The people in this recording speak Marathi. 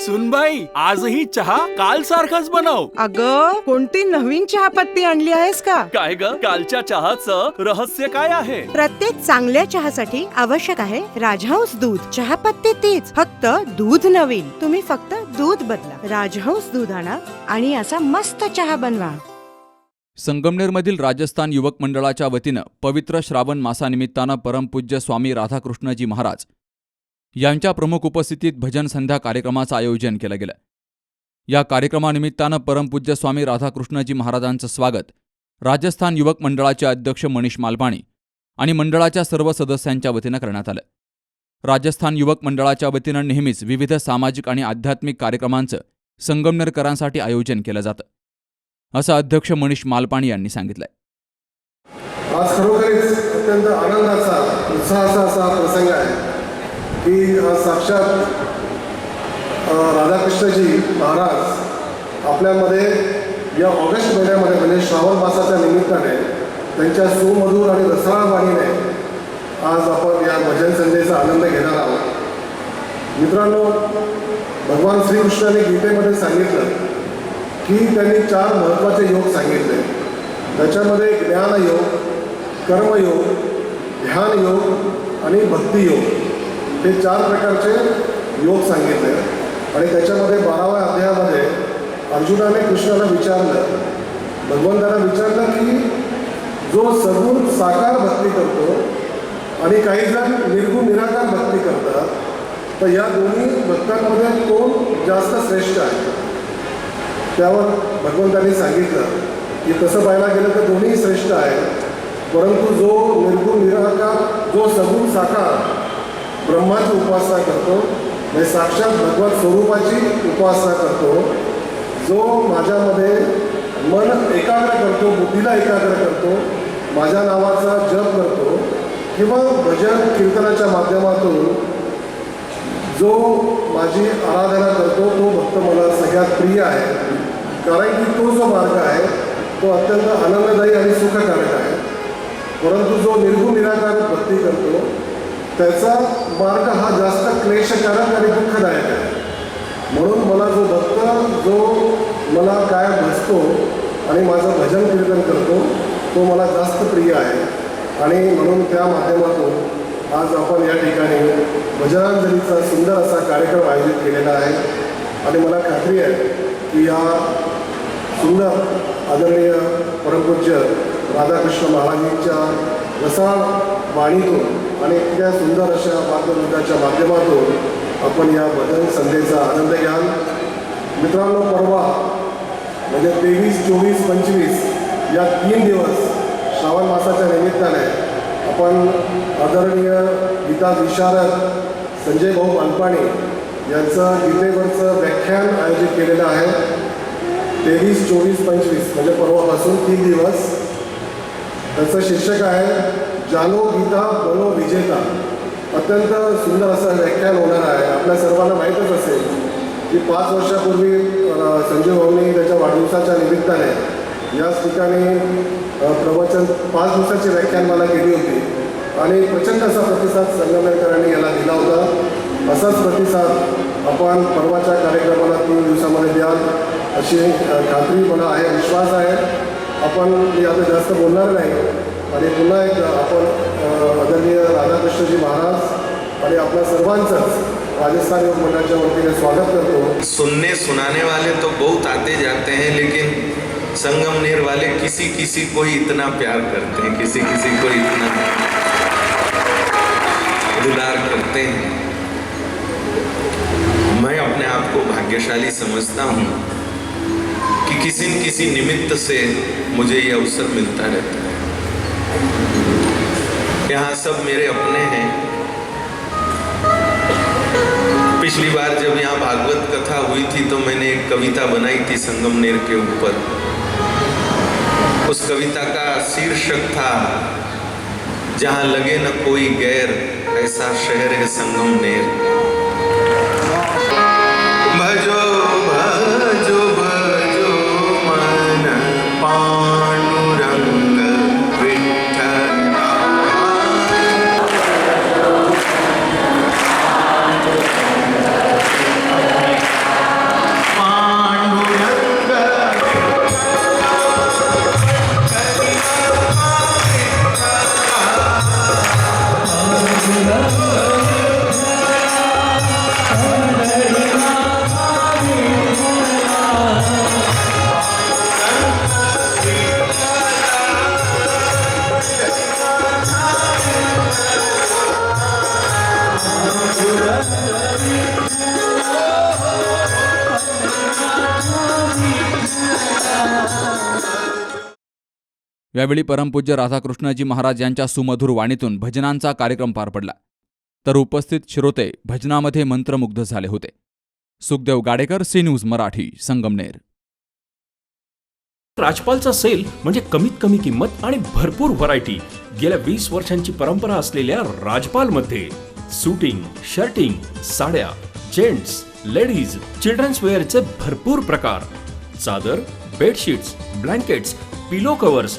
सुनबाई आजही चहा काल सारखाच बनव. अग कोणती नवीन चहापत्ती आणली आहेस का? काय ग? कालच्या चहाचं रहस्य काय आहे? प्रत्येक चांगल्या चहासाठी आवश्यक आहे राजहंस दूध. चहापत्ती तीच फक्त दूध नवीन. तुम्ही फक्त दूध बदला. राजहंस दूध आणा आणि असा मस्त चहा बनवा. संगमनेरमधील राजस्थान युवक मंडळाच्या वतीनं पवित्र श्रावण मासानिमित्तानं परमपूज्य स्वामी राधाकृष्णजी महाराज यांच्या प्रमुख उपस्थितीत भजन संध्या कार्यक्रमाचं आयोजन केलं गेलं. या कार्यक्रमानिमित्तानं परमपूज्य स्वामी राधाकृष्णजी महाराजांचं स्वागत राजस्थान युवक मंडळाचे अध्यक्ष मनीष मालपाणी आणि मंडळाच्या सर्व सदस्यांच्या वतीनं करण्यात आलं. राजस्थान युवक मंडळाच्या वतीनं नेहमीच विविध सामाजिक आणि आध्यात्मिक कार्यक्रमांचं संगमनेरकरांसाठी आयोजन केलं जातं असं अध्यक्ष मनीष मालपाणी यांनी सांगितलंय. आज खरोखरीच अत्यंत आनंदाचा उत्साहाचा असा प्रसंग आहे. की साक्षात राधाकृष्णजी महाराज आपल्यामध्ये या ऑगस्ट महिन्यामध्ये म्हणजे श्रावण मासाच्या निमित्ताने त्यांच्या सुमधूर आणि रसाळ वाणीने आज आपण या भजन संध्येचा आनंद घेणार आहोत. मित्रांनो भगवान श्रीकृष्णाने गीतेमध्ये सांगितलं की त्यांनी चार महत्त्वाचे योग सांगितले. त्याच्यामध्ये ज्ञानयोग कर्मयोग ध्यानयोग आणि भक्तियोग. हे चार प्रकारचे योग सांगितले. आणि त्याच्यामध्ये बाराव्या अध्यायामध्ये अर्जुनाने कृष्णाला विचारलं. भगवंताला विचारलं की जो सगुण साकार भक्ती करतो आणि काही जण निर्गुण निराकार भक्ती करतात तर या दोन्ही भक्तांमध्ये कोण जास्त श्रेष्ठ आहे? त्यावर भगवंतांनी सांगितलं की तसं पाहायला गेलं तर दोन्ही श्रेष्ठ आहे परंतु जो निर्गुण निराकार जो सगुण साकार ब्रह्माची उपासना करतो. म्हणजे साक्षात भगवत स्वरूपाची उपासना करतो. जो माझ्यामध्ये मन एकाग्र करतो बुद्धीला एकाग्र करतो माझ्या नावाचा जप करतो किंवा भजन कीर्तनाच्या माध्यमातून जो माझी आराधना करतो तो भक्त मला सगळ्यात प्रिय आहे. कारण की तो जो मार्ग आहे तो अत्यंत आनंददायी आणि सुखकारक आहे. परंतु जो निर्गुण निराकार भक्त त्याचा मार्ग हा जास्त क्लेशकारक आणि दुःखदायक आहे. म्हणून मला जो भक्त जो मला काय भजतो आणि माझं भजन कीर्तन करतो तो मला जास्त प्रिय आहे. आणि म्हणून त्या माध्यमातून आज आपण या ठिकाणी भजनांजलीचा सुंदर असा कार्यक्रम आयोजित केलेला आहे. आणि मला खात्री आहे की या सुंदर आदरणीय परमपूज्य राधाकृष्ण महाराजांच्या रसाळ वाणीतून आणि इतक्या सुंदर अशा मार्गदर्शनाच्या माध्यमातून आपण या भजन संध्येचा आनंद घ्याल. मित्रांनो परवा म्हणजे तेवीस चोवीस पंचवीस या तीन दिवस श्रावण मासाच्या निमित्ताने आपण आदरणीय गीता विशारद संजय भाऊ मालपाणी यांचं गीतेवरचं व्याख्यान आयोजित केलेलं आहे. तेवीस चोवीस पंचवीस म्हणजे परवापासून तीन दिवस. त्याचं शीर्षक आहे जानो गीता बनो संहिता अत्यंत सुंदर असं व्याख्यान होणार आहे. आपल्या सर्वांना माहीतच असेल की पाच वर्षापूर्वी संजय भाऊनी त्याच्या वाढदिवसाच्या निमित्ताने याच ठिकाणी प्रवचन पाच दिवसाची व्याख्यान मला केली होती. आणि प्रचंड असा प्रतिसाद संगमेकरांनी याला दिला होता. असाच प्रतिसाद आपण परवाच्या कार्यक्रमाला तीन दिवसामध्ये द्याल अशी खात्री मला आहे विश्वास आहे. आपण मी आता जास्त बोलणार नाही. आणि पुन्हा एक, आपण आदरणीय महाराज आणि आपल्या सर्वांचंच राजस्थान योग मंडळाच्या वतीने स्वागत करतो. सुनने सुनाने वाले तो बहुत आते जाते हैं, लेकिन संगमनेर वाले किसी किसी को ही इतना प्यार करते हैं, किसी किसी को इतना दुलार करते हैं। मैं अपने आप को भाग्यशाली समझता हूँ कि किसी न किसी निमित्त से मुझे ये अवसर मिलता रहता है। यहाँ सब मेरे अपने हैं। पिछली बार जब यहाँ भागवत कथा हुई थी तो मैंने एक कविता बनाई थी संगम नेर के ऊपर। उस कविता का शीर्षक था, जहाँ लगे न कोई गैर, ऐसा शहर है संगमनेर। यावेळी परमपूज्य राधाकृष्णजी महाराज यांच्या सुमधुर वाणीतून भजनांचा कार्यक्रम पार पडला. तर उपस्थित श्रोते भजनामध्ये मंत्रमुग्ध झाले होते. Sukhdev Gadekar C news Marathi Sangamner. राजपालचा sale म्हणजे कमीत कमी किंमत आणि भरपूर व्हरायटी गेल्या वीस वर्षांची परंपरा असलेल्या राजपालमध्ये सुटिंग शर्टिंग साड्या जेंट्स लेडीज चिल्ड्रन्स वेअरचे भरपूर प्रकार. चादर बेडशीट्स ब्लँकेट्स पिलो कव्हर्स